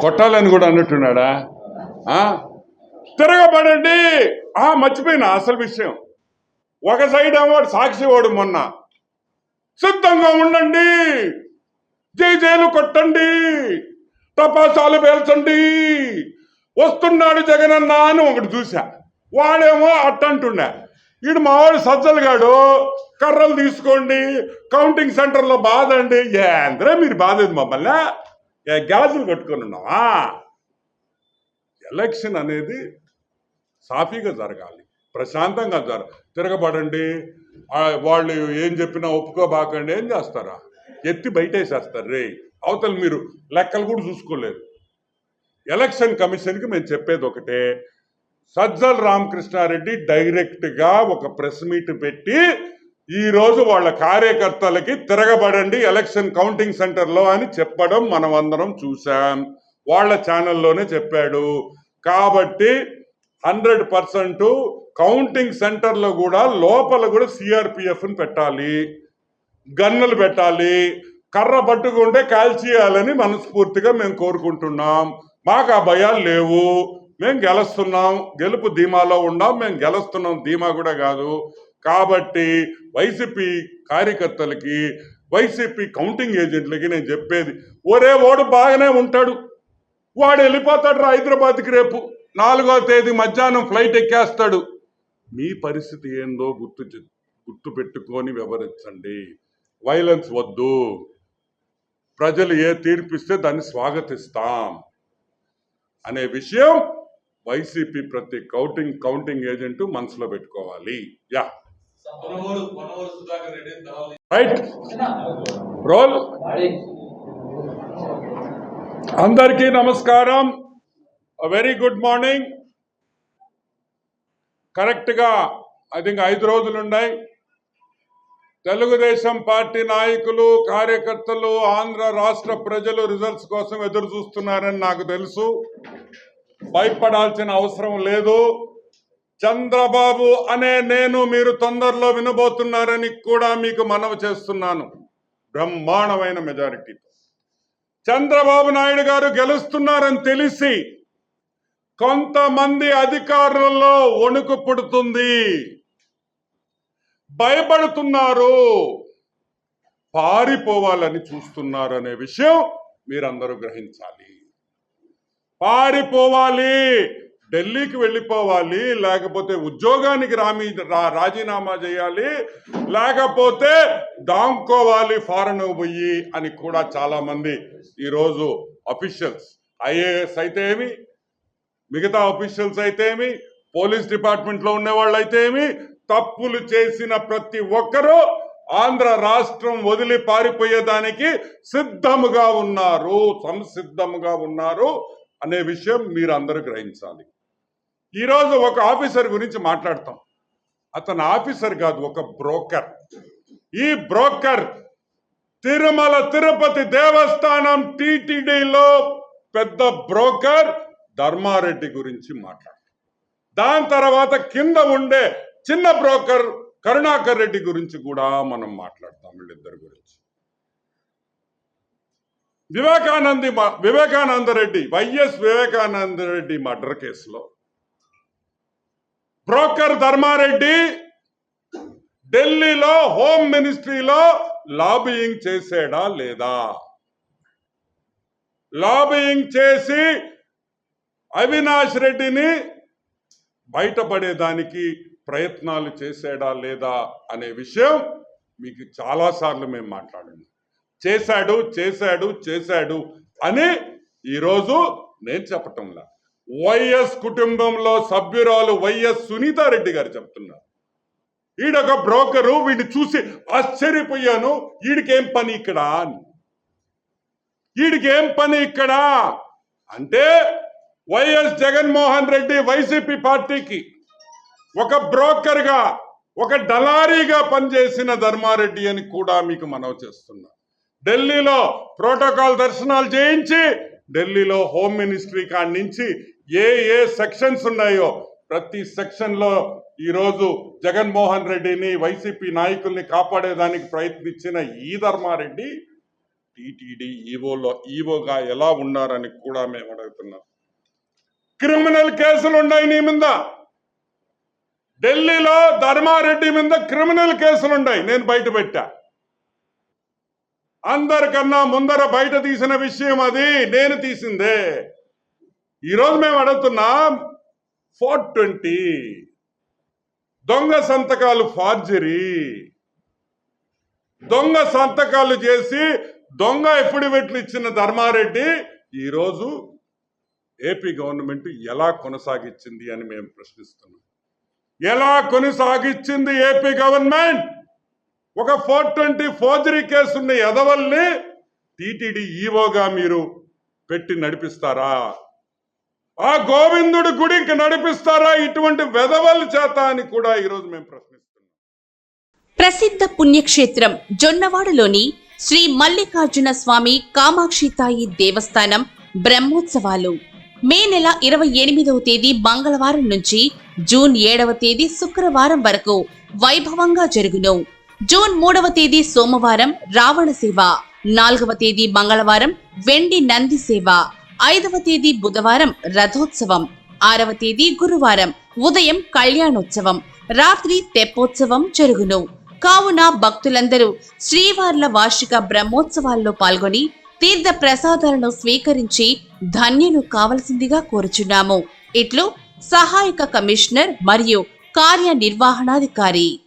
కొట్టాలని కూడా అన్నట్టున్నాడా? తిరగబడండి. ఆ మర్చిపోయినా అసలు విషయం. ఒక సైడ్ ఏమో సాక్షి వాడు మొన్న. సిద్ధంగా ఉండండి. జై జైలు కొట్టండి. తపాసాలు పేల్చండి. వస్తున్నాడు జగనన్న అని ఒకటి చూసా వాడేమో అట్టంటుండే ఈడు మావాడు సజ్జలుగాడు కర్రలు తీసుకోండి. కౌంటింగ్ సెంటర్లో బాధండి ఏంద్రే మీరు బాధేది మమ్మల్ని? గాజులు కట్టుకొని ఉన్నావా? ఎలక్షన్ అనేది సాఫీగా జరగాలి ప్రశాంతంగా జర తిరగబడండి. వాళ్ళు ఏం చెప్పినా ఒప్పుకోబాకండి. ఏం చేస్తారా? ఎత్తి బయటేసేస్తారు. రే అవతల మీరు లెక్కలు కూడా చూసుకోలేరు ఎలక్షన్ కమిషన్కి మేము చెప్పేది ఒకటే సజ్జల రామకృష్ణారెడ్డి డైరెక్ట్గా ఒక ప్రెస్ మీట్ పెట్టి ఈ రోజు వాళ్ళ కార్యకర్తలకి తిరగబడండి ఎలక్షన్ కౌంటింగ్ సెంటర్లో అని చెప్పడం మనం అందరం చూసాం వాళ్ళ ఛానల్లోనే చెప్పాడు. కాబట్టి హండ్రెడ్ పర్సెంట్ కౌంటింగ్ సెంటర్లో కూడా లోపల కూడా సిఆర్పిఎఫ్ని పెట్టాలి. గన్నులు పెట్టాలి. కర్ర పట్టుకుంటే కాల్చేయాలని మనస్ఫూర్తిగా మేము కోరుకుంటున్నాం. మాకు ఆ భయాలు లేవు. మేము గెలుస్తున్నాం. గెలుపు ధీమాలో ఉన్నాం. మేము గెలుస్తున్నాం. ధీమా కూడా కాదు. కాబట్టి వైసీపీ కార్యకర్తలకి వైసీపీ కౌంటింగ్ ఏజెంట్లకి నేను చెప్పేది ఒరే ఓడు బాగానే ఉంటాడు. వాడు వెళ్ళిపోతాడు రా హైదరాబాద్కి రేపు. నాలుగో తేదీ మధ్యాహ్నం ఫ్లైట్ ఎక్కేస్తాడు. మీ పరిస్థితి ఏందో గుర్తు గుర్తు పెట్టుకొని వివరించండి. వైలెన్స్ వద్దు. ప్రజలు ఏ తీర్పిస్తే దాన్ని స్వాగతిస్తాం. అనే విషయం వైసీపీ ప్రతి కౌంటింగ్ కౌంటింగ్ ఏజెంట్ మనసులో పెట్టుకోవాలి. యా. రైట్. రోల్. అందరికీ నమస్కారం. వెరీ గుడ్ మార్నింగ్ కరెక్ట్గా ఐ థింక్ ఐదు రోజులు ఉన్నాయి. తెలుగుదేశం పార్టీ నాయకులు కార్యకర్తలు ఆంధ్ర రాష్ట్ర ప్రజలు రిజల్ట్స్ కోసం ఎదురు చూస్తున్నారని నాకు తెలుసు. భయపడాల్సిన అవసరం లేదు. చంద్రబాబు అనే నేను మీరు తొందరలో వినబోతున్నారని కూడా మీకు మనవి చేస్తున్నాను. బ్రహ్మాండమైన మెజారిటీతో. చంద్రబాబు నాయుడు గారు గెలుస్తున్నారని తెలిసి కొంతమంది అధికారులలో వణుకు పుడుతుంది. భయపడుతున్నారు. పారిపోవాలని చూస్తున్నారు అనే విషయం మీరందరూ గ్రహించాలి. పారిపోవాలి. ఢిల్లీకి వెళ్ళిపోవాలి లేకపోతే ఉద్యోగానికి రామీ రా- రాజీనామా చేయాలి లేకపోతే దాంకోవాలి ఫారెన్ పోయి అని కూడా చాలా మంది ఈరోజు అఫీషియల్స్. ఐఏఎస్ అయితే ఏమి? మిగతా అఫీషియల్స్ అయితే ఏమి? పోలీస్ డిపార్ట్మెంట్లో ఉండే వాళ్ళు అయితే ఏమి? తప్పులు చేసిన ప్రతి ఒక్కరూ ఆంధ్ర రాష్ట్రం వదిలి పారిపోయేదానికి సిద్ధముగా ఉన్నారు సంసిద్ధముగా ఉన్నారు అనే విషయం మీరు అందరూ గ్రహించాలి. ఈరోజు ఒక ఆఫీసర్ గురించి మాట్లాడతాం. అతను ఆఫీసర్ కాదు ఒక బ్రోకర్. ఈ బ్రోకర్ తిరుమల తిరుపతి దేవస్థానం టీటీడీలో పెద్ద బ్రోకర్ ధర్మారెడ్డి గురించి మాట్లాడతాం. దాని తర్వాత కింద ఉండే చిన్న బ్రోకర్ కరుణాకర్ రెడ్డి గురించి కూడా మనం మాట్లాడతాం వీళ్ళిద్దరి గురించి. వివేకానంది వివేకానంద రెడ్డి వైఎస్ వివేకానంద రెడ్డి మర్డర్ కేసులో బ్రోకర్ ధర్మారెడ్డి ఢిల్లీలో హోమ్ మినిస్ట్రీలో లాబియింగ్ చేసాడా లేదా? లాబియింగ్ చేసి అవినాష్ రెడ్డిని బయటపడేదానికి ప్రయత్నాలు చేశాడా లేదా అనే విషయం మీకు చాలాసార్లు మేము మాట్లాడాము. చేశాడు చేశాడు చేశాడు అని ఈరోజు నేను చెప్పటంలా. వైఎస్ కుటుంబంలో సభ్యురాలు వైఎస్ సునీతారెడ్డి గారు చెప్తున్నారు. ఈడొక బ్రోకరు వీడిని చూసి ఆశ్చర్యపోయాను. ఈడికేం పని ఇక్కడ? అని ఈడికేం పని ఇక్కడ? అంటే వైఎస్ జగన్మోహన్ రెడ్డి వైసీపీ పార్టీకి ఒక బ్రోకర్గా ఒక డలారీగా పనిచేసిన ధర్మారెడ్డి అని కూడా మీకు మనవి చేస్తున్నా. ఢిల్లీలో ప్రోటోకాల్ దర్శనాలు చేయించి ఢిల్లీలో హోమ్ మినిస్ట్రీ కాడి నుంచి ఏ ఏ సెక్షన్స్ ఉన్నాయో ప్రతి సెక్షన్లో ఈరోజు జగన్మోహన్ రెడ్డిని వైసీపీ నాయకుల్ని కాపాడేదానికి ప్రయత్నించిన ఈ ధర్మారెడ్డి టిటిడి ఈవోలో ఈవోగా ఎలా ఉన్నారని కూడా మేము అడుగుతున్నాం. క్రిమినల్ కేసులు ఉన్నాయి నీ మీద. ఢిల్లీలో ధర్మారెడ్డి మీద క్రిమినల్ కేసులు ఉన్నాయి. నేను బయట పెట్టా. అందరికన్నా ముందర బయట తీసిన విషయం అది నేను తీసిందే. ఈరోజు మేము అడుగుతున్నాం ఫోర్ ట్వంటీ. దొంగ సంతకాలు ఫార్జరీ. దొంగ సంతకాలు చేసి దొంగ ఎఫిడవిట్లు ఇచ్చిన ధర్మారెడ్డి ఈరోజు ఏపీ గవర్నమెంట్ ఎలా కొనసాగించింది అని మేము ప్రశ్నిస్తున్నాం. ఎలా కొనసాగించింది ఏపీ గవర్నమెంట్? ఒక ఫోర్ ట్వంటీ ఫోర్జరీ కేసు ఉన్న ఎదవల్ని టీటీడీ ఈవోగా మీరు పెట్టి నడిపిస్తారా? ఆ గోవిందుడి గుడికి నడిపిస్తారా? ఇటువంటి వెధవల చేత అని కూడా ఈరోజు మేము ప్రశ్నిస్తున్నాం. ప్రసిద్ధ పుణ్యక్షేత్రం జొన్నవాడలోని శ్రీ మల్లికార్జున స్వామి కామాక్షి తాయి దేవస్థానం బ్రహ్మోత్సవాలు. మే నెల ఇరవై ఎనిమిదవ తేదీ మంగళవారం నుంచి జూన్ ఏడవ తేదీ శుక్రవారం వరకు వైభవంగా జరుగును. జూన్ మూడవ తేదీ సోమవారం రావణ సేవ నాలుగవ తేదీ మంగళవారం వెండి నంది సేవ ఐదవ తేదీ బుధవారం రథోత్సవం ఆరవ తేదీ గురువారం ఉదయం కళ్యాణోత్సవం రాత్రి తెప్పోత్సవం జరుగును. కావున భక్తులందరూ శ్రీవార్ల వార్షిక బ్రహ్మోత్సవాల్లో పాల్గొని తీర్థ ప్రసాదాలను స్వీకరించి ధన్యులు కావలసిందిగా కోరుచున్నాము. ఇట్లు సహాయక కమిషనర్ మరియు కార్యనిర్వహణాధికారి